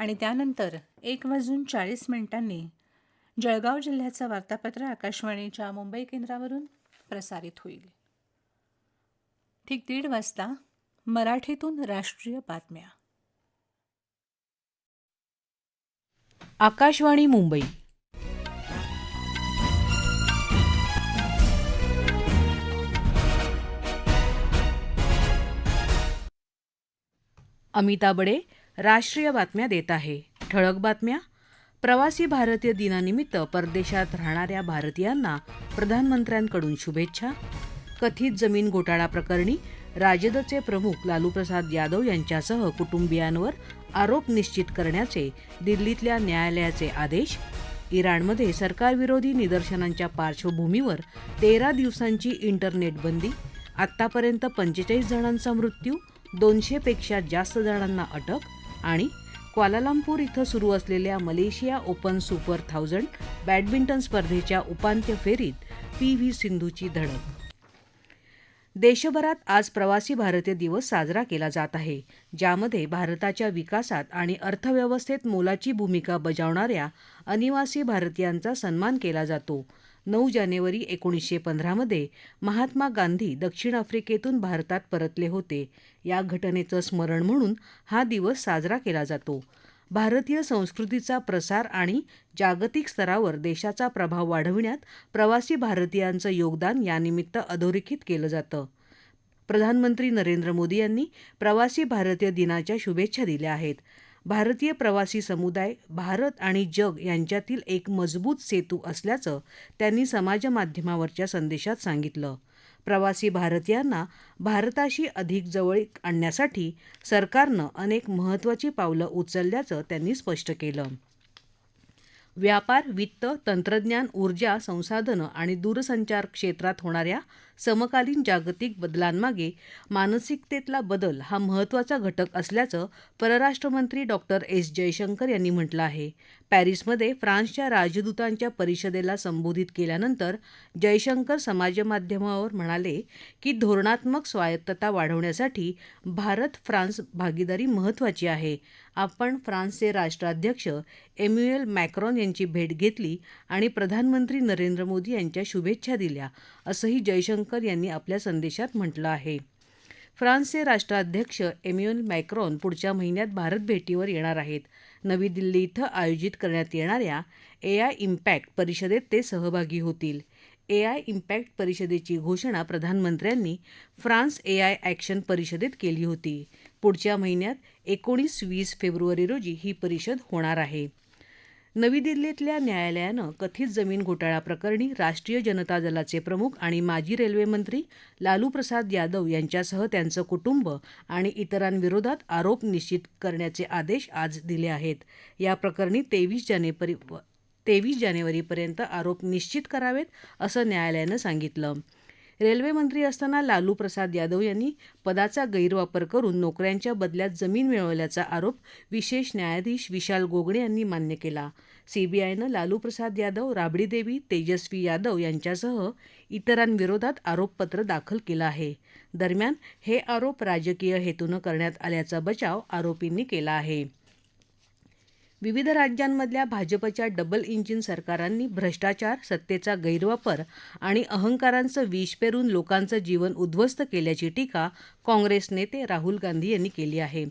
आणि त्यानंतर एक वाजून चाळीस मिनिटांनी जळगाव जिल्ह्याचं वार्तापत्र आकाशवाणीच्या मुंबई केंद्रावरून प्रसारित होईल. ठीक दीड वाजता मराठीतून राष्ट्रीय बातम्या. आकाशवाणी मुंबई. अमिता बडे राष्ट्रीय बातम्या देत आहे. ठळक बातम्या. प्रवासी भारतीय दिनानिमित्त परदेशात राहणाऱ्या भारतीयांना प्रधानमंत्र्यांकडून शुभेच्छा. कथित जमीन घोटाळा प्रकरणी राजदचे प्रमुख लालूप्रसाद यादव यांच्यासह कुटुंबियांवर आरोप निश्चित करण्याचे दिल्लीतल्या न्यायालयाचे आदेश. इराणमध्ये सरकारविरोधी निदर्शनांच्या पार्श्वभूमीवर तेरा दिवसांची इंटरनेट बंदी. आत्तापर्यंत पंचेचाळीस जणांचा मृत्यू दोनशेपेक्षा जास्त जणांना अटक आणि क्वालालंपूर इथं सुरू असलेल्या Malaysia open super thousand badminton स्पर्धेच्या उपांत्य फेरीत पी व्ही सिंधूची धडक. देशभरात आज प्रवासी भारतीय दिवस साजरा केला जात आहे ज्यामध्ये भारताच्या विकासात आणि अर्थव्यवस्थेत मोलाची भूमिका बजावणाऱ्या अनिवासी भारतीयांचा सन्मान केला जातो. नऊ जानेवारी एकोणीसशे पंधरामध्ये महात्मा गांधी दक्षिण आफ्रिकेतून भारतात परतले होते. या घटनेचं स्मरण म्हणून हा दिवस साजरा केला जातो. भारतीय संस्कृतीचा प्रसार आणि जागतिक स्तरावर देशाचा प्रभाव वाढविण्यात प्रवासी भारतीयांचं योगदान यानिमित्त अधोरेखित केलं जातं. प्रधानमंत्री नरेंद्र मोदी यांनी प्रवासी भारतीय दिनाच्या शुभेच्छा दिल्या आहेत. भारतीय प्रवासी समुदाय भारत आणि जग यांच्यातील एक मजबूत सेतू असल्याचं त्यांनी समाजमाध्यमावरच्या संदेशात सांगितलं. प्रवासी भारतीयांना भारताशी अधिक जवळीक आणण्यासाठी सरकारनं अनेक महत्त्वाची पावलं उचलल्याचं त्यांनी स्पष्ट केलं. व्यापार वित्त तंत्रज्ञान ऊर्जा संसाधनं आणि दूरसंचार क्षेत्रात होणाऱ्या समकालीन जागतिक बदलांमागे मानसिकतेतला बदल हा महत्त्वाचा घटक असल्याचं परराष्ट्रमंत्री डॉक्टर एस. जयशंकर यांनी म्हटलं आहे. पॅरिसमध्ये फ्रान्सच्या राजदूतांच्या परिषदेला संबोधित केल्यानंतर जयशंकर समाजमाध्यमावर म्हणाले की धोरणात्मक स्वायत्तता वाढवण्यासाठी भारत फ्रान्स भागीदारी महत्त्वाची आहे. आपण फ्रान्सचे राष्ट्राध्यक्ष एम्युएल मॅक्रॉन यांची भेट घेतली आणि प्रधानमंत्री नरेंद्र मोदी यांच्या शुभेच्छा दिल्या असंही जयशंकर यांनी आपल्या संदेशात म्हटलं आहे. फ्रान्सचे राष्ट्राध्यक्ष एम्युएल मॅक्रॉन पुढच्या महिन्यात भारत भेटीवर येणार आहेत. नवी दिल्ली इथं आयोजित करण्यात येणाऱ्या ए आय इम्पॅक्ट परिषदेत ते सहभागी होतील. ए आय इम्पॅक्ट परिषदेची घोषणा प्रधानमंत्र्यांनी फ्रान्स ए आय ॲक्शन परिषदेत केली होती. पुढच्या महिन्यात एकोणीस वीस फेब्रुवारी रोजी ही परिषद होणार आहे. नवी दिल्लीतल्या न्यायालयानं कथित जमीन घोटाळा प्रकरणी राष्ट्रीय जनता दलाचे प्रमुख आणि माजी रेल्वेमंत्री लालू प्रसाद यादव यांच्यासह त्यांचं कुटुंब आणि इतरांविरोधात आरोप निश्चित करण्याचे आदेश आज दिले आहेत. या प्रकरणी तेवीस जानेवारी तेवीस जानेवारीपर्यंत आरोप निश्चित करावेत असं न्यायालयानं सांगितलं. रेल्वेमंत्री असताना लालू प्रसाद यादव यांनी पदाचा गैरवापर करून नोकऱ्यांच्या बदल्यात जमीन मिळवल्याचा आरोप विशेष न्यायाधीश विशाल गोगणे यांनी मान्य केला. सीबीआयनं लालू प्रसाद यादव राबडी देवी तेजस्वी यादव यांच्यासह इतरांविरोधात आरोपपत्र दाखल केलं आहे. दरम्यान हे आरोप राजकीय हेतूनं करण्यात आल्याचा बचाव आरोपींनी केला आहे. विविध राज्यांमधल्या भाजपच्या डबल इंजिन सरकारांनी भ्रष्टाचार सत्तेचा गैरवापर आणि अहंकारांचं विष पेरून लोकांचं जीवन उद्ध्वस्त केल्याची टीका काँग्रेस नेते राहुल गांधी यांनी केली आहे.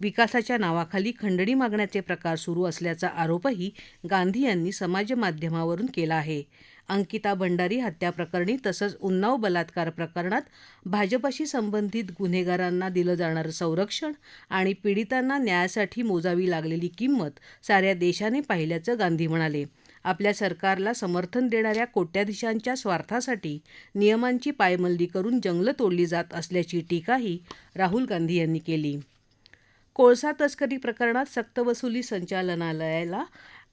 विकासाच्या नावाखाली खंडणी मागण्याचे प्रकार सुरू असल्याचा आरोपही गांधी यांनी समाजमाध्यमावरून केला आहे. अंकिता भंडारी हत्या प्रकरणी तसंच उन्नाव बलात्कार प्रकरणात भाजपाशी संबंधित गुन्हेगारांना दिलं जाणारं संरक्षण आणि पीडितांना न्यायासाठी मोजावी लागलेली किंमत साऱ्या देशाने पाहिल्याचं गांधी म्हणाले. आपल्या सरकारला समर्थन देणाऱ्या कोट्याधीशांच्या स्वार्थासाठी नियमांची पायमल्ली करून जंगलं तोडली जात असल्याची टीकाही राहुल गांधी यांनी केली. कोळसा तस्करी प्रकरणात सक्तवसुली संचालनालयाला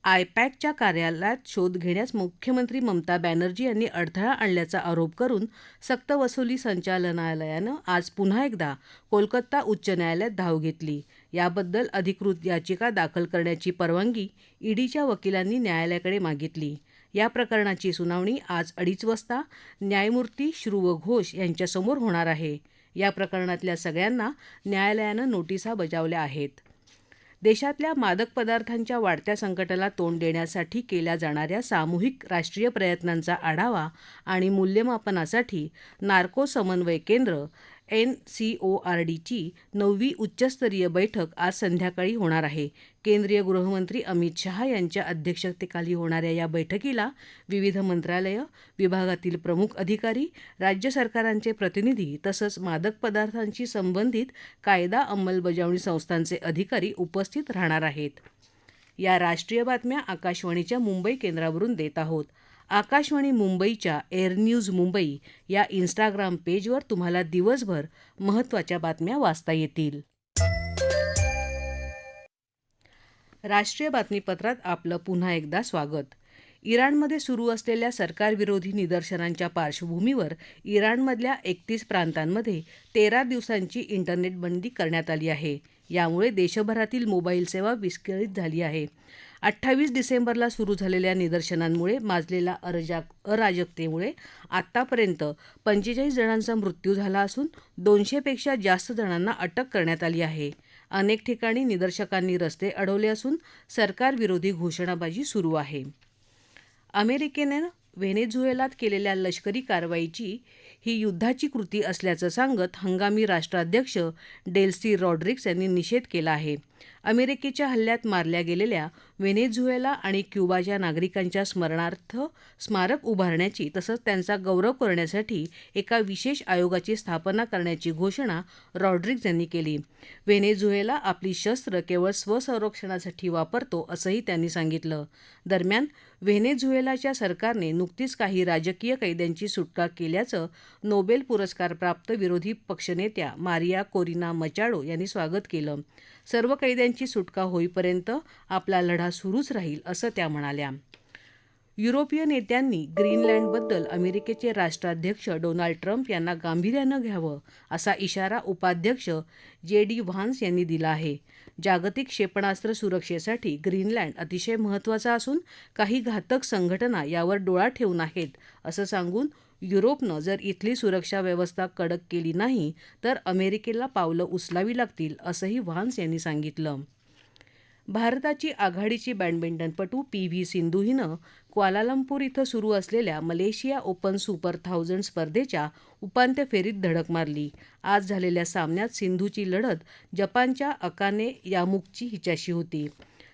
आयपॅकच्या कार्यालयात शोध घेण्यास मुख्यमंत्री ममता बॅनर्जी यांनी अडथळा आणल्याचा आरोप करून सक्तवसुली संचालनालयानं आज पुन्हा एकदा कोलकाता उच्च न्यायालयात धाव घेतली. याबद्दल अधिकृत याचिका दाखल करण्याची परवानगी ईडीच्या वकिलांनी न्यायालयाकडे मागितली. या प्रकरणाची सुनावणी आज अडीच वाजता न्यायमूर्ती श्रुव घोष यांच्यासमोर होणार आहे. या प्रकरणातल्या सगळ्यांना न्यायालयानं नोटिसा बजावल्या आहेत. देशातल्या मादक पदार्थांच्या वाढत्या संकटाला तोंड देण्यासाठी केल्या जाणाऱ्या सामूहिक राष्ट्रीय प्रयत्नांचा आढावा आणि मूल्यमापनासाठी नार्को समन्वय केंद्र एन सी ओ आर डीची नववी उच्चस्तरीय बैठक आज संध्याकाळी होणार आहे. केंद्रीय गृहमंत्री अमित शहा यांच्या अध्यक्षतेखाली होणाऱ्या या बैठकीला विविध मंत्रालयं विभागातील प्रमुख अधिकारी राज्य सरकारांचे प्रतिनिधी तसंच मादक पदार्थांशी संबंधित कायदा अंमलबजावणी संस्थांचे अधिकारी उपस्थित राहणार आहेत. या राष्ट्रीय बातम्या आकाशवाणीच्या मुंबई केंद्रावरून देत आहोत. आकाशवाणी मुंबईच्या एअर न्यूज मुंबई या इन्स्टाग्राम पेजवर तुम्हाला दिवसभर महत्त्वाच्या बातम्या वाचता येतील. राष्ट्रीय बातमीपत्रात आपलं पुन्हा एकदा स्वागत. इराणमध्ये सुरू असलेल्या सरकारविरोधी निदर्शनांच्या पार्श्वभूमीवर इराणमधल्या एकतीस प्रांतांमध्ये तेरा दिवसांची इंटरनेट बंदी करण्यात आली आहे. यामुळे देशभरातील मोबाईल सेवा विस्कळीत झाली आहे. अठ्ठावीस डिसेंबरला सुरू झालेल्या निदर्शनांमुळे माजलेल्या अरजा अराजकतेमुळे आत्तापर्यंत पंचेचाळीस जणांचा मृत्यू झाला असून दोनशेपेक्षा जास्त जणांना अटक करण्यात आली आहे. अनेक ठिकाणी निदर्शकांनी रस्ते अडवले असून सरकारविरोधी घोषणाबाजी सुरू आहे. अमेरिकेनं व्हेनेझुएलात केलेल्या लष्करी कारवाईची ही युद्धाची कृती असल्याचं सांगत हंगामी राष्ट्राध्यक्ष डेल्सी रॉड्रिक्स यांनी निषेध केला आहे. अमेरिकेच्या हल्ल्यात मारल्या गेलेल्या व्हेनेझुएला आणि क्युबाच्या नागरिकांच्या स्मरणार्थ स्मारक उभारण्याची तसंच त्यांचा गौरव करण्यासाठी एका विशेष आयोगाची स्थापना करण्याची घोषणा रॉड्रिक्स यांनी केली. व्हेनेझुएला आपली शस्त्र केवळ स्वसंरक्षणासाठी वापरतो असंही त्यांनी सांगितलं. दरम्यान व्हेनेझुएलाच्या सरकारने नुकतीच काही राजकीय कैद्यांची सुटका केल्याचं नोबेल पुरस्कारप्राप्त विरोधी पक्षनेत्या मारिया कोरिना मचाडो यांनी स्वागत केलं. सर्व कैद्यांची सुटका होईपर्यंत आपला लढा सुरूच राहील असं त्या म्हणाल्या. युरोपीय नेत्यांनी ग्रीनलँडबद्दल अमेरिकेचे राष्ट्राध्यक्ष डोनाल्ड ट्रम्प यांना गांभीर्यानं घ्यावं असा इशारा उपाध्यक्ष जे डी व्हान्स यांनी दिला आहे. जागतिक क्षेपणास्त्र सुरक्षेसाठी ग्रीनलँड अतिशय महत्त्वाचा असून काही घातक संघटना यावर डोळा ठेवून आहेत असं सांगून युरोपनं जर इथली सुरक्षा व्यवस्था कडक केली नाही तर अमेरिकेला पावलं उचलावी लागतील असंही व्हान्स यांनी सांगितलं. भारताची आघाडीची बॅडमिंटनपटू पी व्ही सिंधू हिनं क्वालालंपूर इथं सुरू असलेल्या मलेशिया ओपन सुपर थाउजंड स्पर्धेच्या उपांत्य फेरीत धडक मारली. आज झालेल्या सामन्यात सिंधूची लढत जपानच्या अकाने यामुकची हिच्याशी होती.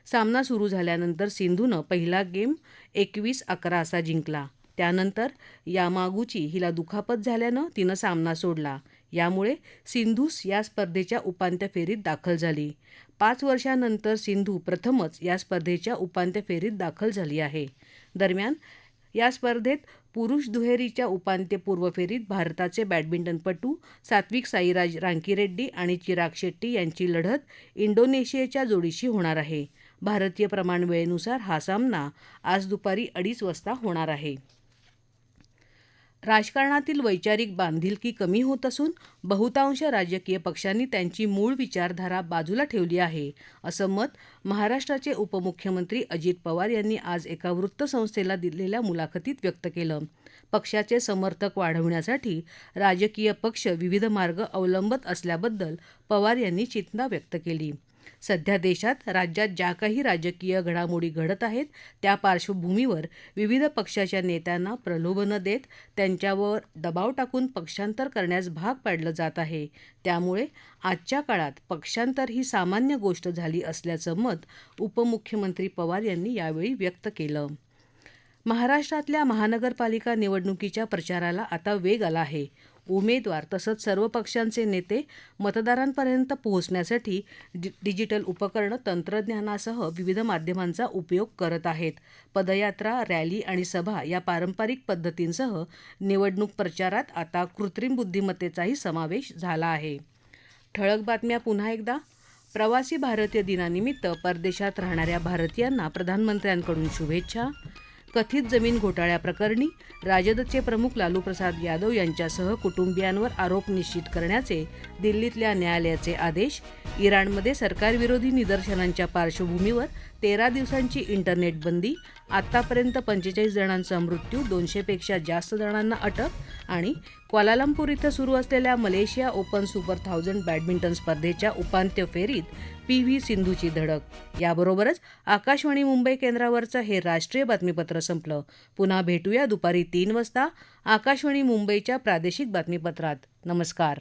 सामना सुरू झाल्यानंतर सिंधूनं पहिला गेम एकवीस अकरा असा जिंकला. त्यानंतर यामागुची हिला दुखापत झाल्यानं तिनं सामना सोडला. यामुळे सिंधूस या स्पर्धेच्या उपांत्य फेरीत दाखल झाली. पाच वर्षांनंतर सिंधू प्रथमच या स्पर्धेच्या उपांत्य फेरीत दाखल झाली आहे. दरम्यान या स्पर्धेत पुरुष दुहेरीच्या उपांत्यपूर्व फेरीत भारताचे बॅडमिंटनपटू सात्विक साईराज रांकीरेड्डी आणि चिराग शेट्टी यांची लढत इंडोनेशियाच्या जोडीशी होणार आहे. भारतीय प्रमाणवेळेनुसार हा सामना आज दुपारी अडीच वाजता होणार आहे. राजकारणातील वैचारिक बांधिलकी कमी होत असून बहुतांश राजकीय पक्षांनी त्यांची मूळ विचारधारा बाजूला ठेवली आहे असं मत महाराष्ट्राचे उपमुख्यमंत्री अजित पवार यांनी आज एका वृत्तसंस्थेला दिलेल्या मुलाखतीत व्यक्त केलं. पक्षाचे समर्थक वाढवण्यासाठी राजकीय पक्ष विविध मार्ग अवलंबत असल्याबद्दल पवार यांनी चिंता व्यक्त केली. सध्या देशात राज्यात ज्या काही राजकीय घडामोडी घडत आहेत त्या पार्श्वभूमीवर विविध पक्षाच्या नेत्यांना प्रलोभनं देत त्यांच्यावर दबाव टाकून पक्षांतर करण्यास भाग पाडलं जात आहे. त्यामुळे आजच्या काळात पक्षांतर ही सामान्य गोष्ट झाली असल्याचं मत उपमुख्यमंत्री पवार यांनी यावेळी व्यक्त केलं. महाराष्ट्रातल्या महानगरपालिका निवडणुकीच्या प्रचाराला आता वेग आला आहे. उमेदवार तसंच सर्व पक्षांचे नेते मतदारांपर्यंत पोहोचण्यासाठी डि डिजिटल उपकरणं तंत्रज्ञानासह विविध माध्यमांचा उपयोग करत आहेत. पदयात्रा रॅली आणि सभा या पारंपरिक पद्धतींसह निवडणूक प्रचारात आता कृत्रिम बुद्धिमत्तेचाही समावेश झाला आहे. ठळक बातम्या पुन्हा एकदा. प्रवासी भारतीय दिनानिमित्त परदेशात राहणाऱ्या भारतीयांना प्रधानमंत्र्यांकडून शुभेच्छा. कथित जमीन घोटाळ्याप्रकरणी राजदचे प्रमुख लालू प्रसाद यादव यांच्यासह कुटुंबियांवर आरोप निश्चित करण्याचे दिल्लीतल्या न्यायालयाचे आदेश इराणमध्ये सरकारविरोधी निदर्शनांच्या पार्श्वभूमीवर तेरा दिवसांची इंटरनेट बंदी आत्तापर्यंत पंचेचाळीस जणांचा मृत्यू दोनशेपेक्षा जास्त जणांना अटक आणि क्वालालंपूर इथं सुरू असलेल्या Malaysia open super thousand badminton स्पर्धेच्या उपांत्य फेरीत पी व्ही सिंधूची धडक. याबरोबरच आकाशवाणी मुंबई केंद्रावरचं हे राष्ट्रीय बातमीपत्र संपलं. पुन्हा भेटूया दुपारी तीन वाजता आकाशवाणी मुंबईच्या प्रादेशिक बातमीपत्रात. नमस्कार.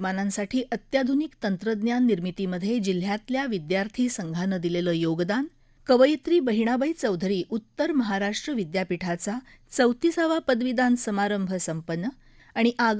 मानांसाठी अत्याधुनिक तंत्रज्ञान निर्मितीमध्ये जिल्ह्यातल्या विद्यार्थी संघानं दिलेलं योगदान कवयित्री बहिणाबाई चौधरी उत्तर महाराष्ट्र विद्यापीठाचा चौतीसावा पदवीदान समारंभ संपन्न आणि आगा